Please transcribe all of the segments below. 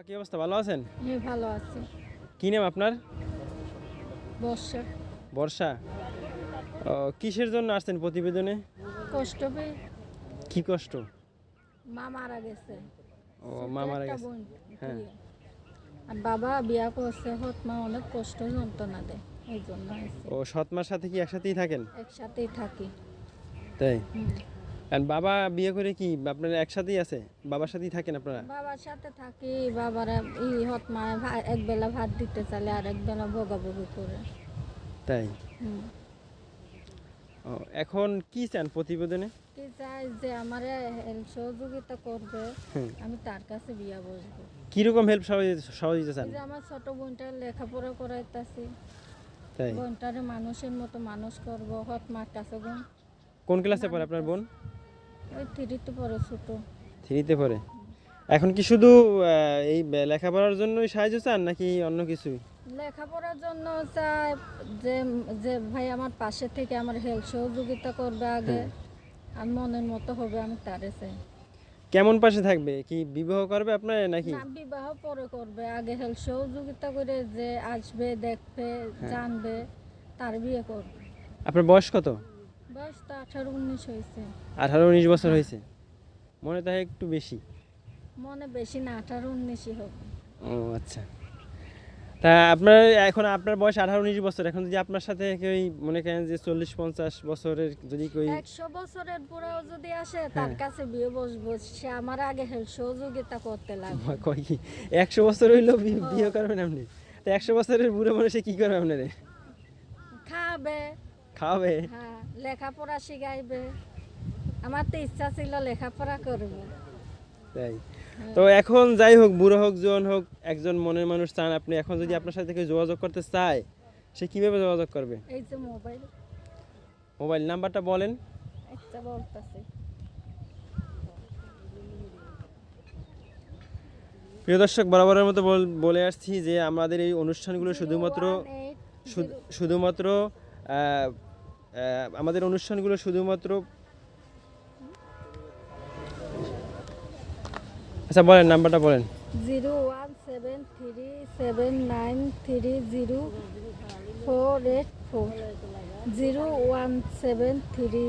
আপা কি অবস্থা? ভালো আছেন? ভালো আছি। কি নাম আপনার? বর্ষা। বর্ষা। কিসের জন্য আসছেন প্রতিবেদনে? কষ্ট পেয়ে। কি কষ্ট? মা মারা গেছে। ও মা মারা গেছে। হ্যাঁ। আর বাবা বিয়া করছে হত মা অনেক কষ্ট যন্ত্রণা দেয় এই জন্য ও সৎ মার সাথে কি একসাথেই থাকেন? একসাথেই থাকি। তাই। আর বাবা বিয়ে করে কি আপনারা একসাথেই আছে? বাবার সাথেই থাকেন আপনারা? বাবার সাথে থাকি বাবারা ই হত মা এক বেলা ভাত দিতে চালে আর এক বেলা বগাবগি করে। তাই? ও এখন কি চান প্রতিবেদনে? কি চাই যে আমার সহযোগিতা করবে আমি তার কাছে বিয়া বসবো। কীরকম হেল্প সহযোগিতা চান? আমার ছোট বোনটার লেখাপড়া করাইতাছি। তাই? বোনটারে মানুষের মতো মানুষ করব হত মার কাছে বোন। কোন ক্লাসে পড়ে আপনার বোন? ওই থ্রিতে পড়ে ছোট। থ্রিতে পড়ে? এখন কি শুধু এই লেখাপড়ার জন্যই সাহায্য চান নাকি অন্য কিছুই? লেখাপড়ার জন্য চাই যে যে ভাই আমার পাশে থেকে আমার হেল্প সহযোগিতা করবে আগে আর মনের মতো হবে আমি তারে চাই। কেমন পাশে থাকবে? কি বিবাহ করবে আপনার নাকি? না বিবাহ পরে করবে। আগে হেল্প সহযোগিতা করে যে আসবে দেখবে জানবে তার বিয়ে করবে। আপনার বয়স কত? বয়স তো আঠারো উনিশ হয়েছে। আঠারো উনিশ বছর হয়েছে? মনে তাই একটু বেশি? মনে বেশি না আঠারো উনিশই হবে। ও আচ্ছা। তা আপনার এখন আপনার বয়স আঠারো উনিশ বছর। এখন যদি আপনার সাথে কেউ মনে করেন যে চল্লিশ পঞ্চাশ বছরের যদি কেউ একশো বছরের বুড়াও যদি আসে তার কাছে বিয়ে বসবো। সে আমার আগে সহযোগিতা করতে লাগবে। কয় কি? একশো বছর হইলেও বিয়ে করবেন আপনি? তা একশো বছরের বুড়ো মানুষে কি করবে আপনারে? খাবে। খাওয়াবে হ্যাঁ লেখাপড়া শিখাইবে। আমার তো ইচ্ছা ছিল লেখাপড়া করব। তাই। তো এখন যাই হোক বুড়ো হোক জোয়ান হোক একজন মনের মানুষ চান আপনি। এখন যদি আপনার সাথে কেউ যোগাযোগ করতে চায় সে কীভাবে যোগাযোগ করবে? এই যে মোবাইল। মোবাইল নাম্বারটা বলেন। একটা বলতেছে। প্রিয় দর্শক বরাবরের মতো বল- আসছি যে আমাদের এই অনুষ্ঠানগুলো শুধুমাত্র শুধুমাত্র আমাদের অনুষ্ঠানগুলো শুধুমাত্র আচ্ছা বলেন, নাম্বারটা বলেন। Zero one seven three seven nine three zero four eight four. Zero one seven three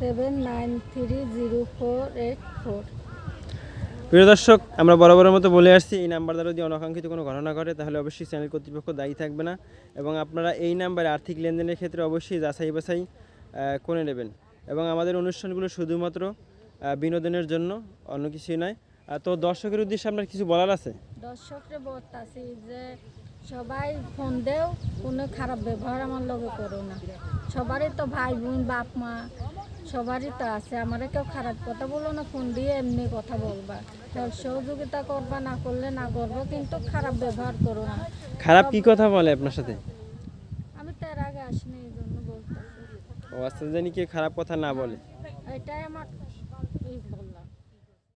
seven nine three zero four eight four. প্রিয় দর্শক, আমরা বরাবরের মতো বলে আসছি, এই নাম্বার দ্বারা যদি অনাকাঙ্ক্ষিত কোনো ঘটনা ঘটে, তাহলে অবশ্যই চ্যানেল কর্তৃপক্ষ দায়ী থাকবে না এবং আপনারা এই নাম্বারে আর্থিক লেনদেনের ক্ষেত্রে অবশ্যই যাচাই বাছাই করে নেবেন। এবং আমাদের অনুষ্ঠানগুলো শুধুমাত্র বিনোদনের জন্য, অন্য কিছুই নয়। তো দর্শকের উদ্দেশ্যে আপনার কিছু বলার আছে? দর্শকরে যে, সবাই ফোন দেও, কোনো খারাপ ব্যবহার আমার লগে করো না। সবারই তো ভাই বোন, বাপ মা সবারই তো আছে আমার কেউ খারাপ কথা বলো না ফোন দিয়ে এমনি কথা বলবা। সহযোগিতা করবা না করলে না করব কিন্তু খারাপ ব্যবহার করো না। খারাপ কি কথা বলে আপনার সাথে? আমি তো এর আগে আসিনি এই জন্য বলতে ও আচ্ছা জানি কি খারাপ কথা না বলে। এটাই আমার